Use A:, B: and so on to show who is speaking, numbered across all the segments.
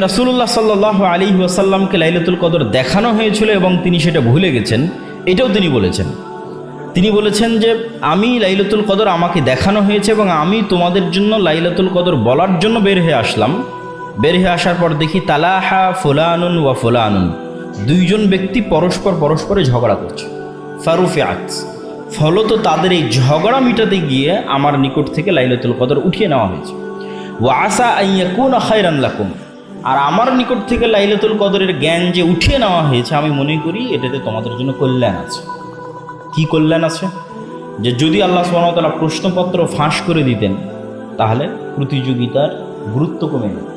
A: রাসুল্লাহ সাল্লাহ আলী ওয়াসাল্লামকে লাইলাতুল কদর দেখানো হয়েছিল এবং তিনি সেটা ভুলে গেছেন, এটাও তিনি বলেছেন। তিনি বলেছেন যে, আমি লাইলাতুল কদর আমাকে দেখানো হয়েছে এবং আমি তোমাদের জন্য লাইলাতুল কদর বলার জন্য বের হয়ে আসলাম। বের হয়ে আসার পর দেখি তালাহা ফুলানুন ওয়া ফুলানুন। দুইজন ব্যক্তি পরস্পর পরস্পরে ঝগড়া করছে। ফারুফে আত ফলত তাদের এই ঝগড়া মিটাতে গিয়ে আমার নিকট থেকে লাইলাতুল কদর উঠিয়ে নেওয়া হয়েছে। ওয়া আসা আইয়াকুন খায়রান লাকুম। আর আমার নিকট থেকে লাইলাতুল কদরের জ্ঞান যে উঠিয়ে নেওয়া হয়েছে, আমি মনে করি এটাতে তোমাদের জন্য কল্যাণ আছে। কি কল্যাণ আছে? যে যদি আল্লাহ সুবাহতালা প্রশ্নপত্র ফাঁস করে দিতেন, তাহলে প্রতিযোগিতার গুরুত্ব কমে যেত।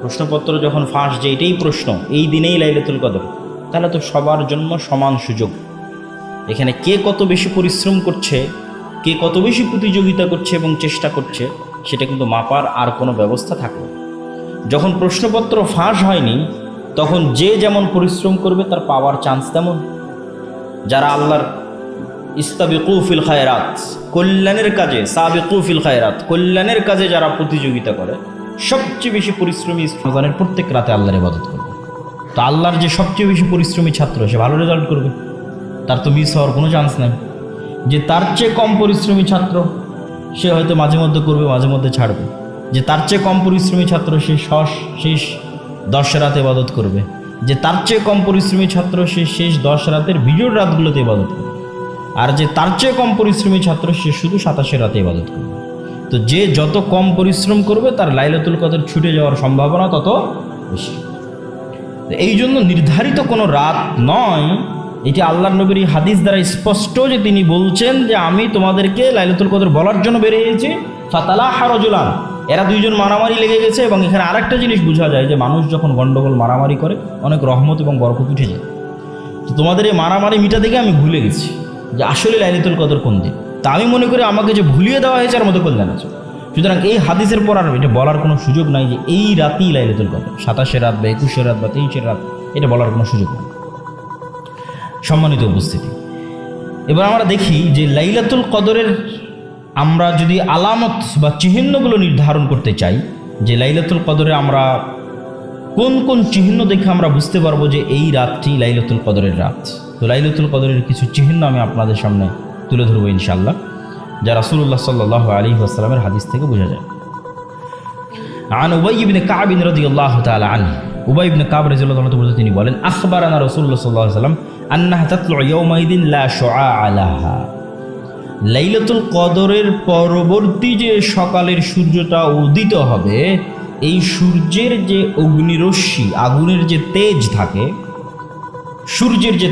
A: প্রশ্নপত্র যখন ফাঁস যে এটাই প্রশ্ন, এই দিনেই লাইলাতুল কদর, তাহলে তো সবার জন্য সমান সুযোগ। এখানে কে কত বেশি পরিশ্রম করছে, কে কত বেশি প্রতিযোগিতা করছে এবং চেষ্টা করছে, সেটা কিন্তু মাপার আর কোনো ব্যবস্থা থাকবে না। যখন প্রশ্নপত্র ফাঁস হয়নি, তখন যে যেমন পরিশ্রম করবে, তার পাওয়ার চান্স তেমন। যারা আল্লাহর ইস্তাবিকুফিল খায়রাত, কল্যাণের কাজে সাবিকুফিল খায়রাত, কল্যাণের কাজে যারা প্রতিযোগিতা করে, সবচেয়ে বেশি পরিশ্রমী রমজানের প্রত্যেক রাতে আল্লাহর ইবাদত করবে। তো আল্লাহর যে সবচেয়ে বেশি পরিশ্রমী ছাত্র, সে ভালো রেজাল্ট করবে। তার তো মিস হওয়ার কোনো চান্স নেই। যে তার চেয়ে কম পরিশ্রমী ছাত্র, সে হয়তো মাঝে মধ্যে করবে, মাঝে মধ্যে ছাড়বে। যে তার চেয়ে কম পরিশ্রমী ছাত্র সে শেষ শেষ দশ রাতে ইবাদত করবে। যে তার চেয়ে কম পরিশ্রমী ছাত্র সে শেষ দশ রাতের ভিডিওর রাতগুলোতে ইবাদত করবে। আর যে তার চেয়ে কম পরিশ্রমী ছাত্র সে শুধু সাতাশে রাতে ইবাদত করবে। তো যে যত কম পরিশ্রম করবে, তার লাইলাতুল কদর ছুটে যাওয়ার সম্ভাবনা তত বেশি। এই জন্য নির্ধারিত কোনো রাত নয়, এটি আল্লাহ নবীর হাদিস দ্বারা স্পষ্ট যে তিনি বলছেন যে, আমি তোমাদেরকে লাইলাতুল কদর বলার জন্য বেরিয়েছি ফাতালা হারজুলান এরা দুইজন মারামারি লেগে গেছে এবং এখানে আরেকটা জিনিস বোঝা যায় যে মানুষ যখন গন্ডগোল, মারামারি করে, অনেক রহমত এবং বরকত উঠে যায়। তো তোমাদের এই মারামারি মিটা দেখে আমি ভুলে গেছি যে আসলে লাইলাতুল কদর কোন দিন। তা আমি মনে করি আমাকে যে ভুলিয়ে দেওয়া হয়েছে আর মতো কল্যাণ আছে সুতরাং এই হাদিসের পর আর এটা বলার কোনো সুযোগ নাই যে এই রাতেই লাইলাতুল কদর। সাতাশে রাত বা একুশে রাত বা তেইশের রাত এটা বলার কোনো সুযোগ নেই। সম্মানিত উপস্থিতি। এবার আমরা দেখি যে লাইলাতুল কদরের আমরা যদি আলামত বা চিহ্নগুলো নির্ধারণ করতে চাই, যে লাইলাতুল কদরে আমরা কোন কোন চিহ্ন দেখে আমরা বুঝতে পারব যে এই রাতটি লাইলাতুল কদরের রাত। তো লাইলাতুল কদরের কিছু চিহ্ন আমি আপনাদের সামনে তুলে ধরবো ইনশাল্লাহ যা রাসুল্লাহ সাল্লাহ আলী আসসালামের হাদিস থেকে বোঝা যায়। আন উবাই ইবনে কাবিন রদি আল্লাহ তালা আন উবাই ইবনে কাব রাজিউল্লাহ বলতে তিনি বলেন আখবর আনা রসুল্লাহ সাল্লাহ সাল্লাম আন্না তাতলু ইয়াউমাইদিন লা শোয়া আলাহা লাইলাতুল কদরের পরবর্তী যে সকালের সূর্যটা উদিত হবে, এই সূর্যের যে অগ্নিরশ্মি, আগুনের যে তেজ থাকে, সূর্যের যে